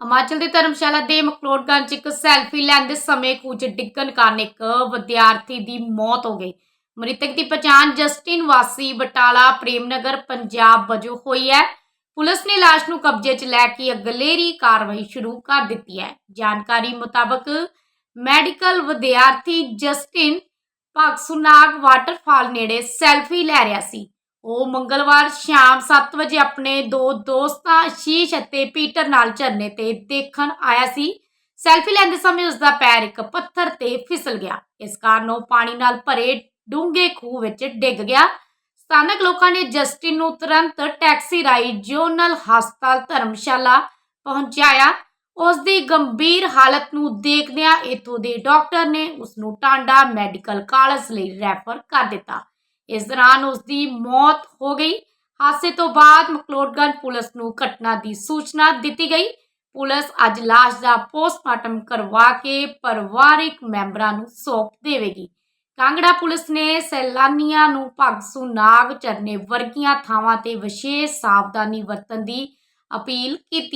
ਹਿਮਾਚਲ ਦੇ ਧਰਮਸ਼ਾਲਾ ਦੇ ਮਕਲੋਡਗੰਜ ਇੱਕ ਸੈਲਫੀ ਲੈਂਦੇ ਸਮੇਂ ਕੁਝ ਡਿੱਗਣ ਕਾਰਨ ਇੱਕ ਵਿਦਿਆਰਥੀ ਦੀ ਮੌਤ ਹੋ ਗਈ। ਮ੍ਰਿਤਕ ਦੀ ਪਛਾਣ ਜਸਟਿਨ ਵਾਸੀ ਬਟਾਲਾ ਪ੍ਰੇਮਨਗਰ ਪੰਜਾਬ ਵਜੋਂ ਹੋਈ ਹੈ। ਪੁਲਿਸ ਨੇ ਲਾਸ਼ ਨੂੰ ਕਬਜ਼ੇ 'ਚ ਲੈ ਕੇ ਅਗਲੇਰੀ ਕਾਰਵਾਈ ਸ਼ੁਰੂ ਕਰ ਦਿੱਤੀ ਹੈ। ਜਾਣਕਾਰੀ ਮੁਤਾਬਕ ਮੈਡੀਕਲ ਵਿਦਿਆਰਥੀ ਜਸਟਿਨ ਭਗਸੁਨਾਗ ਵਾਟਰਫਾਲ ਨੇੜੇ ਸੈਲਫੀ ਲੈ ਰਿਹਾ ਸੀ। ਉਹ ਮੰਗਲਵਾਰ ਸ਼ਾਮ 7 ਵਜੇ ਆਪਣੇ ਦੋ ਦੋਸਤਾਂ ਆਸ਼ੀਸ਼ ਅਤੇ ਪੀਟਰ ਨਾਲ ਝਰਨੇ ਤੇ ਦੇਖਣ ਆਇਆ ਸੀ। ਸੈਲਫੀ ਲੈਂਦੇ ਸਮੇਂ ਉਸ ਦਾ ਪੈਰ ਇੱਕ ਪੱਥਰ ਤੇ ਫਿਸਲ ਗਿਆ। ਇਸ ਕਾਰਨ ਉਹ ਪਾਣੀ ਨਾਲ ਭਰੇ ਡੂੰਘੇ ਖੂਹ ਵਿੱਚ ਡਿੱਗ ਗਿਆ। ਸਥਾਨਕ ਲੋਕਾਂ ਨੇ ਜਸਟਿਨ ਨੂੰ ਤੁਰੰਤ ਟੈਕਸੀ ਰਾਈ ਜੋਨਲ ਹਸਪਤਾਲ ਧਰਮਸ਼ਾਲਾ ਪਹੁੰਚਾਇਆ। ਉਸ ਦੀ ਗੰਭੀਰ ਹਾਲਤ ਨੂੰ ਦੇਖਦਿਆਂ ਇਥੋਂ ਦੇ ਡਾਕਟਰ ਨੇ ਉਸ ਨੂੰ ਟਾਂਡਾ ਮੈਡੀਕਲ ਕਾਲਜ ਲਈ ਰੈਫਰ ਕਰ ਦਿੱਤਾ। ਇਸ ਦੌਰਾਨ ਉਸ ਦੀ ਮੌਤ ਹੋ ਗਈ। ਹਾਦਸੇ ਤੋਂ ਬਾਅਦ ਮਕਲੋਡਗੰਜ ਪੁਲਿਸ ਨੂੰ ਘਟਨਾ ਦੀ ਸੂਚਨਾ ਦਿੱਤੀ ਗਈ। ਪੁਲਿਸ ਅੱਜ ਲਾਸ਼ ਦਾ ਪੋਸਟਮਾਰਟਮ ਕਰਵਾ ਕੇ ਪਰਿਵਾਰਿਕ ਮੈਂਬਰਾਂ ਨੂੰ ਸੌਂਪ ਦੇਵੇਗੀ। ਕਾਂਗੜਾ ਪੁਲਿਸ ਨੇ ਸੈਲਾਨੀਆਂ ਨੂੰ ਭਗਸੂ ਨਾਗ ਚਰਨੇ ਵਰਗੀਆਂ ਥਾਵਾਂ ਤੇ ਵਿਸ਼ੇਸ਼ ਸਾਵਧਾਨੀ ਵਰਤਣ ਦੀ ਅਪੀਲ ਕੀਤੀ।